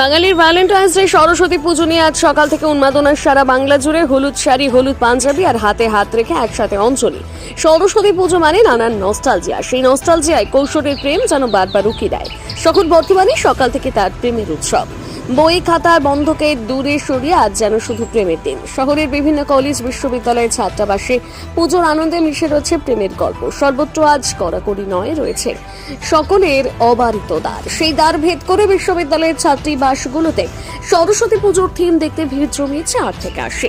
বাঙালির Valentine's day Saraswati পুজো নিয়ে আজ সকাল থেকে উন্মাদনার সারা বাংলা জুড়ে হলুদ শাড়ি, হলুদ পাঞ্জাবি আর হাতে হাত রেখে একসাথে অঞ্জলি। সরস্বতী পুজো মানে নানান নস্টালজিয়া সেই নস্টালজিয়ায় কৌশলের প্রেম যেন বারবার উকি দেয়। সকল বর্তমানে সকাল থেকে তার প্রেমের উৎসব। বই খাতা বন্ধকে দূরে সরিয়ে আজ যেন শুধু প্রেমের দিন। শহরের বিভিন্ন কলেজ বিশ্ববিদ্যালয়ের ছাত্রাবাসে পুজোর আনন্দে মিশে রয়েছে প্রেমের গল্প। সর্বত্র আজ কড়াকড়ি নয় রয়েছে সকলের অবারিত দ্বার। সেই দ্বার ভেদ করে বিশ্ববিদ্যালয়ের ছাত্রী বাসগুলোতে সরস্বতী পুজোর থিম দেখতে ভিড় জমিয়েছে আট থেকে আসে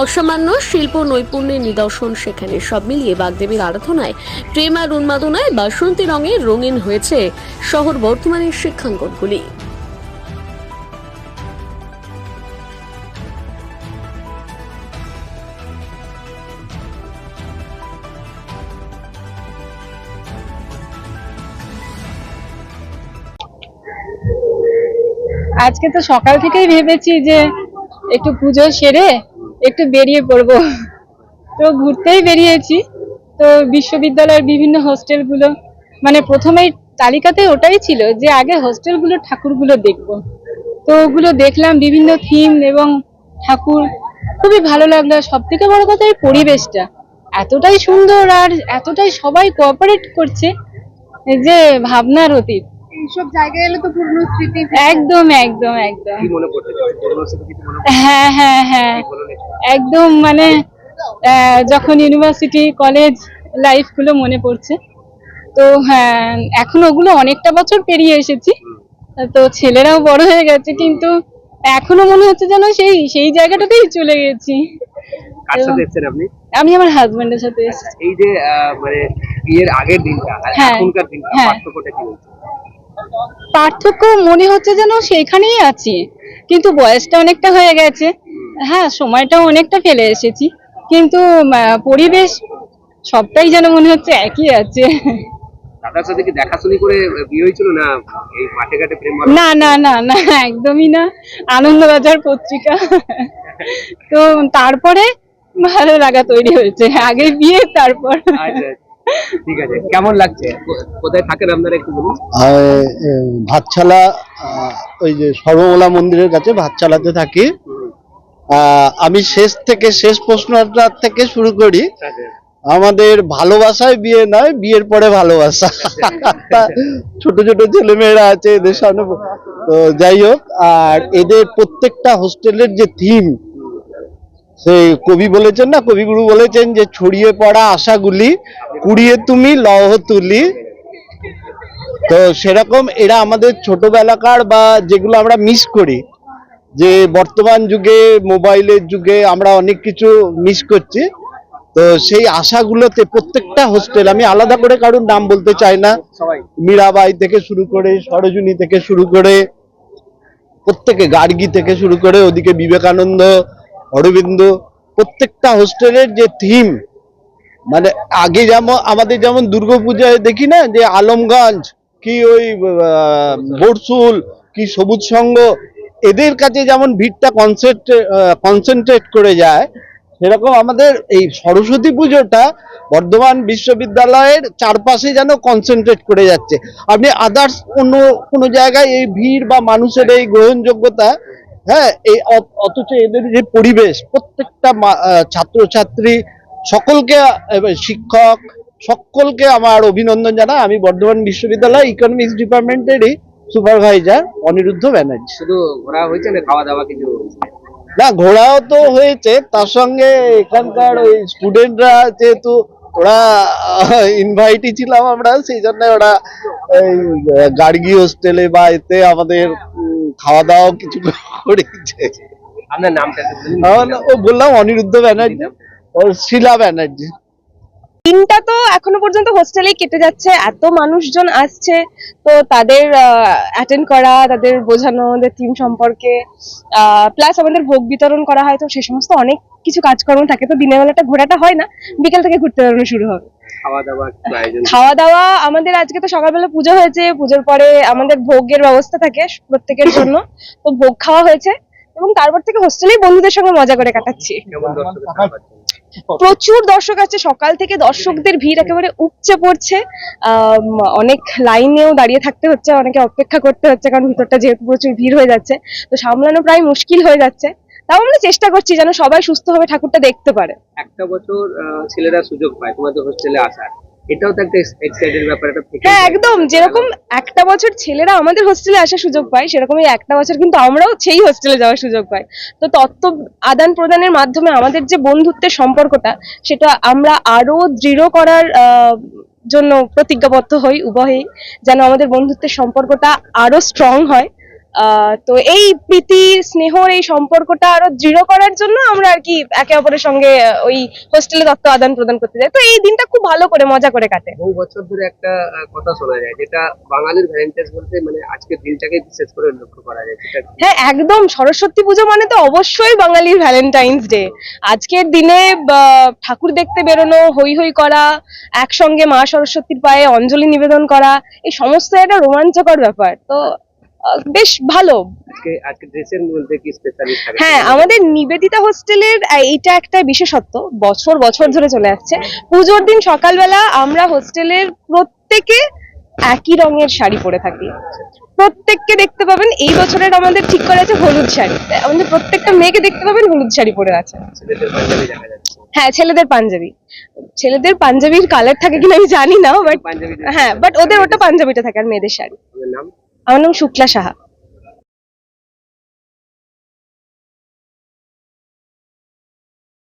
অসামান্য শিল্প নৈপুণ্যের নিদর্শন সেখানে সব মিলিয়ে বাগদেবীর আরাধনায় প্রেম আর উন্মাদনায় বাসন্তী রঙে রঙিন হয়েছে শহর বর্তমানের শিক্ষাঙ্গনগুলি। আজকে তো সকাল থেকেই ভেবেছি যে একটু পুজো সেরে একটু বেরিয়ে পড়ব। তো ঘুরতেই বেরিয়েছি। তো বিশ্ববিদ্যালয়ের বিভিন্ন হোস্টেলগুলো মানে প্রথমেই তালিকাতে ওটাই ছিল যে আগে হোস্টেলগুলো ঠাকুরগুলো দেখব। তো ওগুলো দেখলাম, বিভিন্ন থিম এবং ঠাকুর। খুবই ভালো লাগল। সব থেকে বড় কথা এই পরিবেশটা। এতটাই সুন্দর আর এতটাই সবাই কোঅপারেট করছে যে ভাবনার অতীত। এইসব জায়গায় এলে তো পুরনো স্মৃতি একদম একদম একদম। কি মনে পড়ছে? পুরোনো স্মৃতি কিছু মনে হ্যাঁ হ্যাঁ হ্যাঁ। একদম মানে আহ, যখন ইউনিভার্সিটি কলেজ লাইফগুলো মনে পড়ছে। তো হ্যাঁ এখন ওগুলো অনেকটা বছর পেরিয়ে এসেছি। তো ছেলেরাও বড় হয়ে গেছে কিন্তু এখনও মনে হচ্ছে যেন সেই সেই জায়গাটাতেই চলে গেছি। কার সাথে এসেছেন আপনি? আমি আমার হাজবেন্ডের সাথে এসেছি। এই যে মানে বিয়ের আগের দিনটা হ্যাঁ, এখনকার দিনটা হ্যাঁ। পার্থক্যটা কি হচ্ছে পার্থক্য মনে হচ্ছে যেন সেইখানেই আছি। কিন্তু বয়সটা অনেকটা হয়ে গেছে। হ্যাঁ সময়টাও অনেকটা ফেলে এসেছি। কিন্তু পরিবেশ সবটাই যেন মনে হচ্ছে একই আছে। দাদার সাথে কি দেখাশুনি করে বিয়ে হয়েছিল না এই মাঠে ঘাটে প্রেম না না না না একদমই না। আনন্দবাজার পত্রিকা। তো তারপরে ভালো লাগা তৈরি হয়েছে। আগে বিয়ে তারপর আচ্ছা। ঠিক আছে কেমন লাগছে? কোথায় থাকেন আপনারা একটু বলুন। আর, ভাতছালা ওই যে সর্বমলা মন্দিরের কাছে ভাতছালাতে থাকি। আমি শেষ থেকে শেষ প্রশ্নটা থেকে শুরু করি। আচ্ছা। আমাদের ভালোবাসায় বিয়ে নয় বিয়ের পরে ভালোবাসা। ছোট ছোট ছেলে মেয়েরা আছে এদের সামনে তো যাই হোক আর এদের প্রত্যেকটা হোস্টেলের যে থিম সেই কবি বলেছেন না, কবিগুরু বলেছেন যে, ছড়িয়ে পড়া আশাগুলি কুড়িয়ে তুমি লহ তুলি। তো সেরকম এরা আমাদের ছোটবেলাকার বা যেগুলো আমরা মিস করি। যে বর্তমান যুগে, মোবাইলের যুগে আমরা অনেক কিছু মিস করছি। তো সেই আশাগুলোতে প্রত্যেকটা হোস্টেল আমি আলাদা করে কারোর নাম বলতে চাই না। মীরাবাই থেকে শুরু করে, সরোজিনী থেকে শুরু করে, প্রত্যেকে গার্গী থেকে শুরু করে, ওদিকে বিবেকানন্দ অরবিন্দ, প্রত্যেকটা হোস্টেলের যে থিম মানে আগে যেমন, আমাদের যেমন দুর্গাপূজায় দেখি না, যে আলমগঞ্জ, কি ওই বরসুল কি সবুজ সংঘ এদের কাছে যেমন ভিড়টা কনসেন্ট্রেট কনসেন্ট্রেট করে যায়, সেরকম আমাদের এই সরস্বতী পুজোটা বর্ধমান বিশ্ববিদ্যালয়ের চারপাশে যেন কনসেন্ট্রেট করে যাচ্ছে। আপনি আদার্স অন্য কোনো জায়গায় এই ভিড় বা মানুষের এই গ্রহণযোগ্যতা হ্যাঁ এই অথচ এদের যে পরিবেশ প্রত্যেকটা ছাত্রছাত্রী সকলকে শিক্ষক সকলকে আমার অভিনন্দন জানা আমি বর্ধমান বিশ্ববিদ্যালয় ইকোনমিক্স ডিপার্টমেন্টেরই সুপারভাইজার অনিরুদ্ধ ব্যানার্জি। শুধু ঘোরা হয়েছে না খাওয়া দাওয়া কিছু? না ঘোরাও তো হয়েছে। তার সঙ্গে এখানকার ওই স্টুডেন্টরা যেহেতু ওরা ইনভাইটই ছিলাম আমরা সেই জন্য ওরা এই গার্গি হোস্টেলে বা এতে আমাদের খাওয়া দাওয়া কিছু করেছে আপনার নামটা। ও বললাম অনিরুদ্ধ ব্যানার্জি। ও শিলা ব্যানার্জি। দিনটা তো এখনও পর্যন্ত হোস্টেলেই কেটে যাচ্ছে এত মানুষজন আসছে তো তাদের অ্যাটেন্ড করা তাদের বোঝানো ওদের থিম সম্পর্কে প্লাস আমাদের ভোগ বিতরণ করা হয় তো সে সমস্ত অনেক কিছু কাজকর্ম থাকে তো দিনের বেলাটা ঘোরাটা হয় না বিকেল থেকে ঘুরতে বেরোনো শুরু হবে। খাওয়া দাওয়া খাওয়া দাওয়া আমাদের আজকে তো সকালবেলা পুজো হয়েছে পুজোর পরে আমাদের ভোগের ব্যবস্থা থাকে প্রত্যেকের জন্য তো ভোগ খাওয়া হয়েছে এবং তারপর থেকে হোস্টেলেই বন্ধুদের সঙ্গে মজা করে কাটাচ্ছি। প্রচুর দর্শক আছে সকাল থেকে দর্শকদের ভিড় একেবারে উপচে পড়ছে। অনেক লাইনেও দাঁড়িয়ে থাকতে হচ্ছে অনেকে অপেক্ষা করতে হচ্ছে কারণ ভিতরটা যেহেতু প্রচুর ভিড় হয়ে যাচ্ছে। তো সামলানো প্রায় মুশকিল হয়ে যাচ্ছে। তাও আমরা চেষ্টা করছি যেন সবাই সুস্থভাবে ঠাকুরটা দেখতে পারে। একটা বছর ছেলেরা সুযোগ পায় তোমাদের হোস্টেলে আসার। এটাও তো একটা এক্সাইটেড ব্যাপার এটা হ্যাঁ একদম। যেরকম একটা বছর ছেলেরা আমাদের হোস্টেলে আসার সুযোগ পায় সেরকমই একটা বছর কিন্তু আমরাও সেই হোস্টেলে যাওয়ার সুযোগ পাই। তো তত্ত্ব আদান প্রদানের মাধ্যমে আমাদের যে বন্ধুত্বের সম্পর্কটা সেটা আমরা আরও দৃঢ় করার আহ, জন্য প্রতিজ্ঞাবদ্ধ হই উভয়ই যেন আমাদের বন্ধুত্বের সম্পর্কটা আরও স্ট্রং হয়। তো এই প্রীতি স্নেহর এই সম্পর্কটা আরও দৃঢ় করার জন্য আমরা আর কি একে অপরের সঙ্গে ওই হোস্টেলে তত্ত্ব আদান প্রদান করতে যাই। তো এই দিনটা খুব ভালো করে মজা করে কাটে। বহু বছর ধরে একটা কথা শোনা যায় যেটা বাঙালির ভ্যালেন্টাইন্স বলতে মানে আজকের দিনটাকে বিশেষ করে লক্ষ্য করা যায় হ্যাঁ একদম। সরস্বতী পুজো মানে তো অবশ্যই বাঙালির ভ্যালেন্টাইন্স ডে আজকের দিনে ঠাকুর দেখতে বেরোনো হই হই করা একসঙ্গে মা সরস্বতীর পায়ে অঞ্জলি নিবেদন করা এই সমস্ত একটা রোমাঞ্চকর ব্যাপার। তো বেশ ভালো। হ্যাঁ আমাদের নিবেদিতা হোস্টেলের এইটা একটা বিশেষত্ব বছর বছর ধরে চলে আসছে। পুজোর দিন সকালবেলা আমরা হোস্টেলের প্রত্যেকে একই রঙের শাড়ি পরে থাকি। প্রত্যেককে দেখতে পাবেন এই বছরের আমাদের ঠিক করা আছে হলুদ শাড়ি। আমাদের প্রত্যেকটা মেয়েকে দেখতে পাবেন হলুদ শাড়ি পরে আছে। হ্যাঁ ছেলেদের পাঞ্জাবি। ছেলেদের পাঞ্জাবির কালার থাকে কিনা আমি জানি না বাট হ্যাঁ বাট ওদের ওটা পাঞ্জাবিটা থাকে আর মেয়েদের শাড়ি। নাম? আমার নাম শুক্লা সাহা।